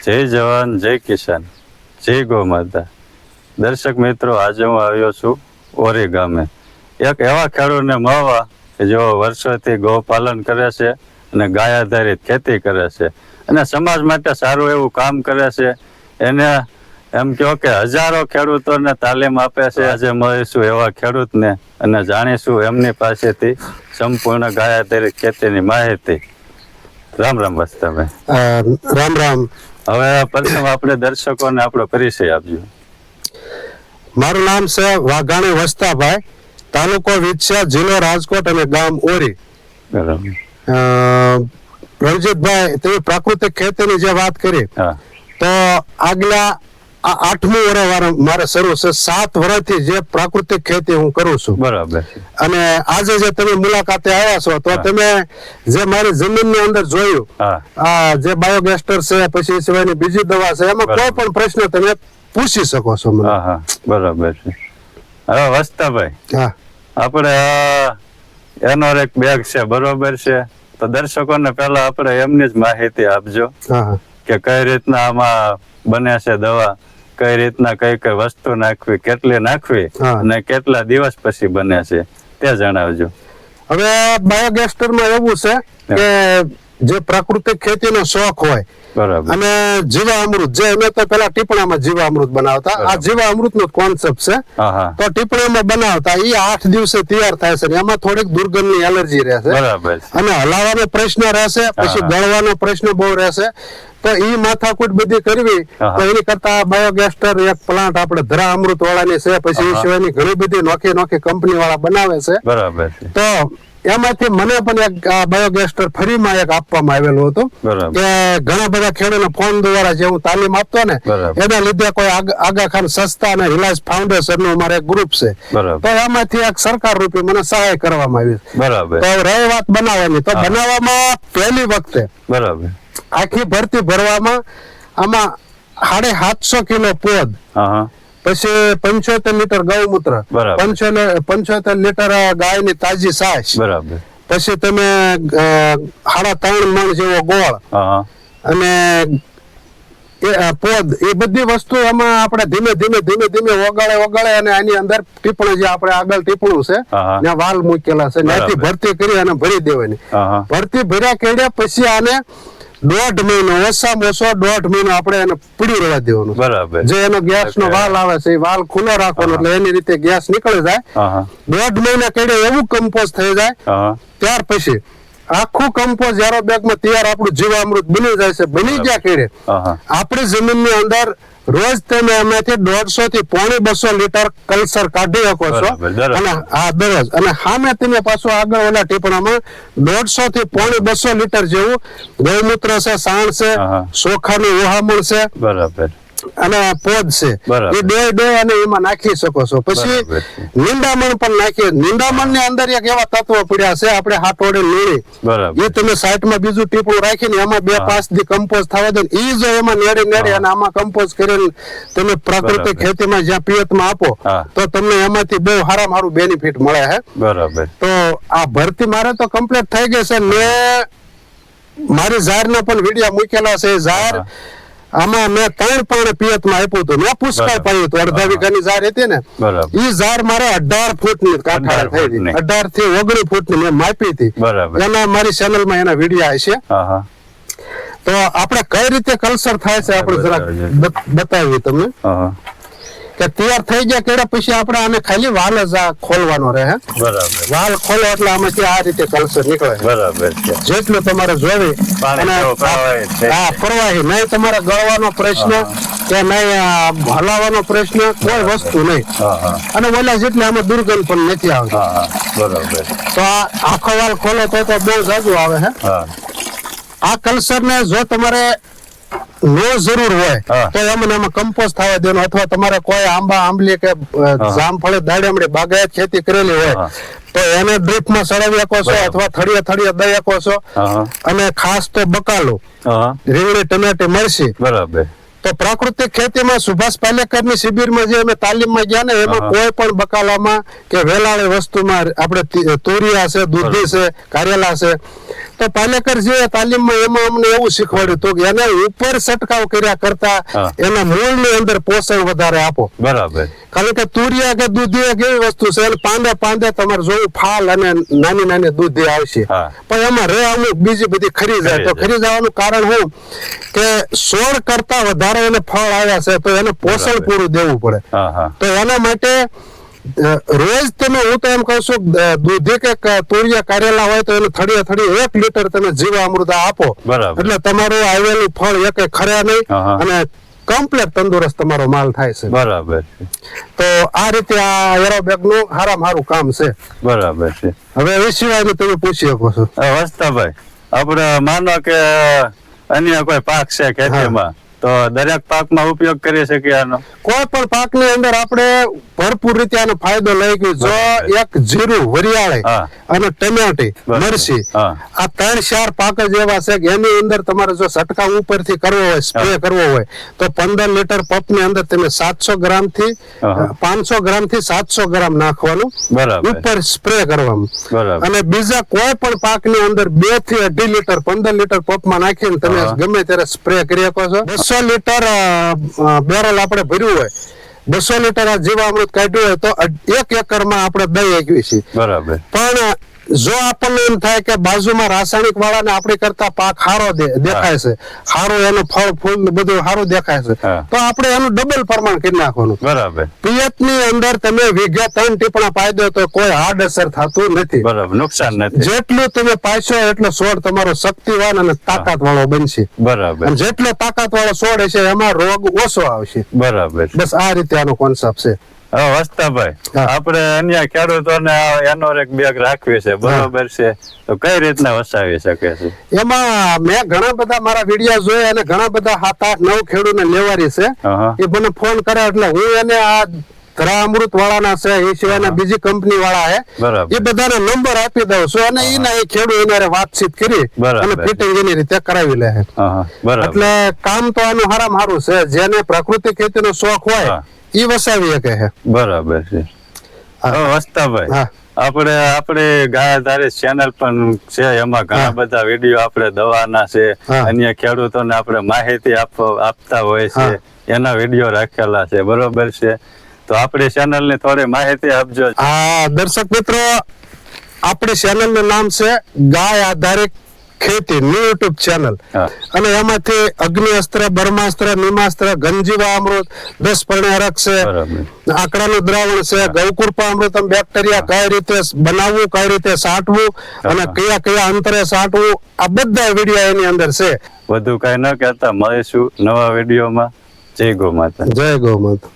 જય જવાન, જય કિસાન, જય ગૌ માતા દર્શક મિત્રો, આજે હું આવ્યો છું ઓરી ગામે. એક એવા ખેડૂતને મળવા કે જેઓ વર્ષોથી ગૌ પાલન કરે છે અને ગાય આધારિત ખેતી કરે છે. અને સમાજ માટે સારું એવું કામ કરે છે. એને એમ કહો કે હજારો ખેડૂતોને તાલીમ આપે છે. આજે મળીશું એવા ખેડૂતને અને જાણીશું એમની પાસેથી સંપૂર્ણ ગાય આધારિત ખેતીની માહિતી. રામ રામ બસ તમે રામ રામ. હવે પ્રથમ આપણે દર્શકોને આપણો પરિચય આપજો. મારું નામ છે વાઘાણી વસ્તાભાઈ તાલુકો વિછ્યા જિલ્લો રાજકોટ અને ગામ ઓરી. રણજીતભાઈ તમે પ્રાકૃતિક ખેતીની જે વાત કરી તો આગલા આ આઠમું વર્ષ મારે શરૂ છે. સાત વર્ષથી જે પ્રાકૃતિક ખેતી હું કરું છું. બરાબર અને આજે જે તમે મુલાકાતે આવ્યા છો તો તમે જે મારી જમીનની અંદર જોયું આ જે બાયોગેસ્ટર છે પછી સિવાયની બીજી દવા છે એમાં કોઈ પણ પ્રશ્ન તમે પૂછી શકો છો મને. બરાબર છે. હવે વસ્તાભાઈ. આપણે એનો એક બેગ છે. બરોબર છે. તો દર્શકોને પહેલા આપણે એમની જ માહિતી આપજો. હા. કે કઈ રીતના આમાં બને છે દવા? કઈ રીતના કઈ કઈ વસ્તુ નાખવી કેટલી નાખવી અને કેટલા દિવસ પછી બને છે? તે જણાવજો. હવે બાયોગેસ્ટરમાં એવું છે કે જે પ્રાકૃતિક ખેતીનો શોખ હોય બરાબર. અને જીવામૃત જે અમે તો પેલા ટીપણામાં જીવામૃત બનાવતા આ. જીવામૃત નો કોન્સેપ્ટ છે. તો ટીપણામાં બનાવતા એ આઠ દિવસે તૈયાર થાય છે એમાં થોડીક દુર્ગંધની એલર્જી રહેશે. બરાબર અને હલાવાનો પ્રશ્ન રહેશે પછી. ગળવાનો પ્રશ્ન બહુ રહેશે. તો ઈ માથાકૂટ બધી કરવી તો એની કરતા બાયોગેસ્ટર એક પ્લાન્ટ આપણે ધરા અમૃત વાળાની છે પછી એ સિવાયની ઘણી બધી નોખી નોખી કંપની વાળા બનાવે છે. બરાબર તો એમાંથી મને પણ એક બાયોગેસ્ટર ફરીમાં એક આપવામાં આવેલું હતું કે ઘણા બધા ખેડૂતો ફોન દ્વારા જે હું તાલીમ આપતો ને એના લીધે કોઈ આગ- ખાન સસ્તા અને રિલાયન્સ ફાઉન્ડેશનનું મારે ગ્રુપ છે. તો એમાંથી એક સરકાર રૂપે મને સહાય કરવામાં આવી. બરાબર. તો રહી વાત બનાવવાની. તો બનાવવામાં પહેલી વખતે બરાબર. આખી ભરતી ભરવામાં આમાં સાડે સાતસો કિલો પોદ. પછી પંચોતેર લીટર ગૌમૂત્ર. પંચોતેર લીટર ગાયની તાજી સાસ પછી તમે સાડા ત્રણ મણ જેવો ગોળ. અને પોદ. એ બધી વસ્તુ એમાં આપણે ધીમે ધીમે ધીમે ધીમે ઓગાળે ઓગાળે અને આની અંદર ટીપણું જે આપણે આગળ ટીપણું છે. ત્યાં વાલ મૂકેલા છે. ત્યાંથી ભરતી કરી અને ભરી દેવાની. ભરતી ભર્યા કર્યા પછી આને દોઢ મહિનો ઓછામાં ઓછો દોઢ મહિનો આપણે એને પડી રહેવા દેવાનું. બરાબર. જે એનો ગેસ નો વાલ આવે છે એ વાલ ખુલ્લો રાખવાનો એટલે એની રીતે ગેસ નીકળી જાય. દોઢ મહિના કેડે એવું કમ્પોઝ થઈ જાય ત્યાર પછી આખું કમ્પોઝ એરો બેગમાં તૈયાર આપણું જીવામૃત બની જાય છે બની ગયા કેડે. આપણી જમીનની અંદર રોજ તમે એમાંથી દોઢસો થી પોણી બસો લીટર કલ્સર કાઢી શકો છો. અને હા દરરોજ. અને સામે તમે પાછું આગળ ઓલા ટીપણામાં દોઢસો થી પોણી બસો લીટર જેવું ગૌમૂત્ર છે સાણ છે. ચોખાનું ઉહામણ છે. બરાબર. અને પોદ છે. એ બે બે અને એમાં નાખી શકો છો. પછી નિંદામણ પણ નાખીએ નિંદામણની અંદર એક એવા તત્વ પડ્યા છે આપણે હાથોડે લીણી એ તમે સાઈડમાં બીજું ટીપું રાખીને એમાં બે પાંચ દી કમ્પોઝ થવા દે એ જો એમાં નેડી નેડી અને આમાં કમ્પોઝ કરીને તમે પ્રાકૃતિક ખેતીમાં જ્યાં પિયતમાં આપો તો તમને એમાંથી બહુ સારા મારું બેનિફિટ મળે હે. બરાબર. તો આ ભરતી મારે તો કમ્પ્લીટ થઈ ગઈ છે. મેં મારી ઝારના પણ વીડિયો મૂકેલા છે. ઝાર. આમાં મેં ત્રણ પાણી પિયતમાં આપ્યું હતું. મેં પુષ્કળ. પાયું હતું. અડધા. વીઘાની ઝાર હતી ને એ ઈ ઝાર મારે અઢાર ફૂટની કાંઠાળ થઈ હતી. અઢારથી ઓગણીસ ફૂટની મેં માપી હતી. એના મારી ચેનલમાં એના વીડિયો હા તો આપણે કઈ રીતે કલ્ચર થાય છે આપણે જરા. બતાવીએ તમને. કે તૈયાર થઈ ગયા કેળા પછી આપણે આને ખાલી વાલ જ આ ખોલવાનો રહે. બરાબર. વાલ ખોલો એટલે આમાંથી આ રીતે કલ્ચર નીકળે. બરાબર છે. જેટલું તમારે જોવી જેવો હા પ્રવાહી નહીં તમારે ગળવાનો પ્રશ્ન કે નહીં હલાવવાનો પ્રશ્ન કોઈ વસ્તુ નહીં. અને ઓલા જેટલી આમાં દુર્ગંધ પણ નથી આવતી. બરાબર. તો આ આખો વાલ ખોલે તો તો બહુ જાજુ આવે હે? આ કલ્ચર ને જો તમારે નો જરૂર હોય તો એમને એમાં કમ્પોઝ થવા દેવાનું. અથવા તમારે કોઈ આંબા આંબલી કે જામફળી દાડમડી બાગાયત ખેતી કરેલી હોય તો એને ડ્રીપમાં સળાવી શકો છો અથવા થળીએ થળીએ દઈ શકો છો. અને ખાસ તો બકાલો. રીંગણી ટમેટી મરસી બરાબર. તો પ્રાકૃતિક ખેતીમાં સુભાષ પાલેકરની શિબિરમાં જે અમે તાલીમમાં ગયા ને એમાં કોઈ પણ બકાલામાં કે વેલાળી વસ્તુમાં આપણે તુરિયા છે દૂધી છે કારેલા છે તો પાલેકર જે તાલીમમાં એમાં અમને એવું શીખવાડ્યું હતું કે એના ઉપર છટકાવ કર્યા કરતા. એના મૂળની અંદર પોષણ વધારે આપો. બરાબર. કારણ કે તુરિયા કે દૂધી એક એવી વસ્તુ છે પાંદે પાંદે તમારે જોયું ફાલ અને નાની નાની દૂધી આવશે. પણ એમાં રે અમુક બીજી બધી ખરી જાય તો ખરી જવાનું કારણ હું કે સોળ કરતા વધારે એને ફળ આવ્યા છે તો એને પોષણ. પૂરું દેવું પડે. તો એના માટે રોજ તમે હું તો એમ કહું છું દૂધી કે તુરિયા કારેલા હોય તો એને થડીએ થડી એક લીટર તમે જીવામૃત આપો. એટલે તમારું આવેલું ફળ એક ખરે નહીં. અને કમ્પ્લેટ તંદુરસ્ત તમારો માલ થાય છે. બરાબર તો આ રીતે આ એરોબેગનું હારામ સારું કામ છે. બરાબર છે. હવે એ સિવાયનું તમે પૂછી શકો છો. વસ્તાભાઈ આપણે માનો કે અન્ય કોઈ પાક છે ખેતીમાં તો દરેક પાકમાં ઉપયોગ કરી શકીએ આનો. કોઈ પણ પાકની અંદર આપણે ભરપૂર રીતે આનો ફાયદો લઈ ગયો જો એક જીરું વરિયાળે અને ટમેટી મરસી આ ત્રણ ચાર પાક જ એવા છે કે એની અંદર તમારે જો છંટકાવ ઉપરથી કરવો હોય સ્પ્રે કરવો હોય તો પંદર લીટર પપની અંદર તમે સાતસો ગ્રામથી પાંચસો ગ્રામથી સાતસો ગ્રામ નાખવાનું ઉપર સ્પ્રે કરવાનું. અને બીજા કોઈ પણ પાકની અંદર બેથી અઢી લીટર પંદર લીટર પપમાં નાખીને તમે ગમે ત્યારે સ્પ્રે કરી શકો છો. બસો લીટર બેરલ આપણે ભર્યું હોય બસો લીટર આ જીવામૃત કાઢ્યું હોય તો એક એકરમાં આપણે દઈ શકીએ છીએ બરાબર. પણ જો આપણને એમ થાય કે બાજુમાં રાસાયણિક વાળાને આપણે કરતા પાક સારો દેખાય છે. સારો એનું ફળ ફૂલ બધું સારું દેખાય છે. તો આપણે એનું ડબલ પ્રમાણ કરી નાખવાનું. બરાબર. પિયતની અંદર તમે વીઘા ત્રણ ટીપણા પાઈ તો કોઈ હાર્ડ અસર થતું નથી. બરાબર નુકસાન નથી. જેટલું તમે પાછો એટલો છોડ તમારો શક્તિવાન અને તાકાત વાળો બનશે. બરાબર. જેટલો તાકાત વાળો છોડ હશે એમાં રોગ ઓછો આવશે. બરાબર. બસ આ રીતે આનો કોન્સેપ્ટ છે. વસ્તાભાઈ. આપણે અન્ય ખેડૂતોને એનો એક બેગ રાખવી છે બરોબર છે? તો કઈ રીતના વસાવી શકે છે? એમાં મેં ઘણા બધા મારા વીડિયો જોયા અને ઘણા બધા સાત આઠ નવ ખેડૂતને લેવારી છે. એ મને ફોન કરે એટલે હું એને આ ધરા અમૃત વાળાના છે એ સિવાયના બીજી કંપની વાળા છે. એ બધાને નંબર આપી દઉં છું અને એના એ ખેડૂત એના વાતચીત કરી. અને ફિટિંગ એની રીતે કરાવી લે એટલે કામ તો આનું હારામ હારું છે. જેને પ્રકૃતિ ખેતીનો શોખ હોય. ઈ વસાવી શકે છે. બરાબર છે. વસ્તાભાઈ હા. આપણે આપણે ગાયાધારી ચેનલ પણ છે એમાં ઘણા બધા વીડિયો આપણે દવાના છે અન્ય ખેડૂતોને આપણે માહિતી આપ- આપતા હોય છે એના વીડિયો રાખેલા છે બરોબર છે? તો આપણે ચેનલની થોડી માહિતી આપજો. આ દર્શક મિત્રો આપણે ચેનલનું નામ છે ગાય આધારિત ખેતી ન્યુ યુટ્યુબ ચેનલ અને એમાંથી અગ્નિઅસ્ત્ર બ્રહ્માસ્ત્ર નિમાસ્ત્ર ગંજીવા અમૃત દસ પરણ્યારક છે આકડાનું દ્રાવણ છે ગૌકૃપા અમૃતમ બેક્ટેરિયા કઈ રીતે બનાવવું કઈ રીતે સાટવું અને કયા કયા અંતરે સાટવું આ બધા વીડિયો એની અંદર છે. વધુ કઈ ન કહેતા. મળીશું નવા વિડીયોમાં. જય ગો માતા. જય ગૌ માતા.